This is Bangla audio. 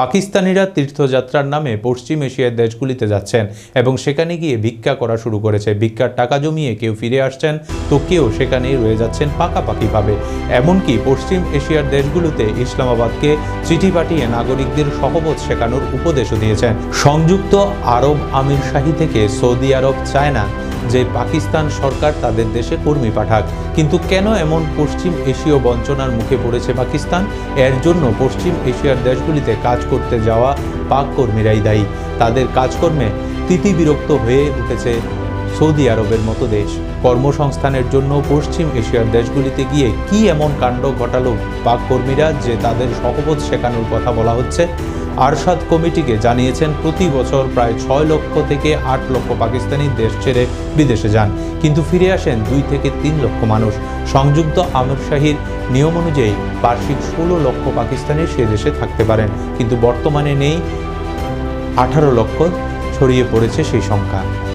পাকিস্তানিরা তীর্থযাত্রার নামে পশ্চিম এশিয়ার দেশগুলিতে যাচ্ছেন এবং সেখানে গিয়ে ভিক্ষা করা শুরু করেছে। ভিক্ষার টাকা জমিয়ে কেউ ফিরে আসছেন, তো কেউ সেখানেই রয়ে যাচ্ছেন পাকাপাকিভাবে। এমনকি পশ্চিম এশিয়ার দেশগুলোতে ইসলামাবাদকে চিঠি পাঠিয়ে নাগরিকদের সহবত শেখানোর উপদেশও দিয়েছেন। সংযুক্ত আরব আমির শাহী থেকে সৌদি আরব চায় না যে পাকিস্তান সরকার তাদের দেশে কর্মী পাঠাক। কিন্তু কেন এমন পশ্চিম এশীয় বঞ্চনার মুখে পড়েছে পাকিস্তান? এর জন্য পশ্চিম এশিয়ার দেশগুলিতে কাজ করতে যাওয়া পাক কর্মীরাই দায়ী। তাদের কাজকর্মে তিতি বিরক্ত হয়ে উঠেছে সৌদি আরবের মতো দেশ। কর্মসংস্থানের জন্য পশ্চিম এশিয়ার দেশগুলিতে গিয়ে কি এমন কাণ্ড ঘটালো পাক কর্মীরা যে তাদের সহবত শেখানোর কথা বলা হচ্ছে? আরশাদ কমিটিকে জানিয়েছেন, প্রতি বছর প্রায় ছয় লক্ষ থেকে আট লক্ষ পাকিস্তানি দেশ ছেড়ে বিদেশে যান, কিন্তু ফিরে আসেন দুই থেকে তিন লক্ষ মানুষ। সংযুক্ত আমরশাহীর নিয়ম অনুযায়ী বার্ষিক ষোলো লক্ষ পাকিস্তানি সে দেশে থাকতে পারেন, কিন্তু বর্তমানে নেই। আঠারো লক্ষ ছড়িয়ে পড়েছে সেই সংখ্যা।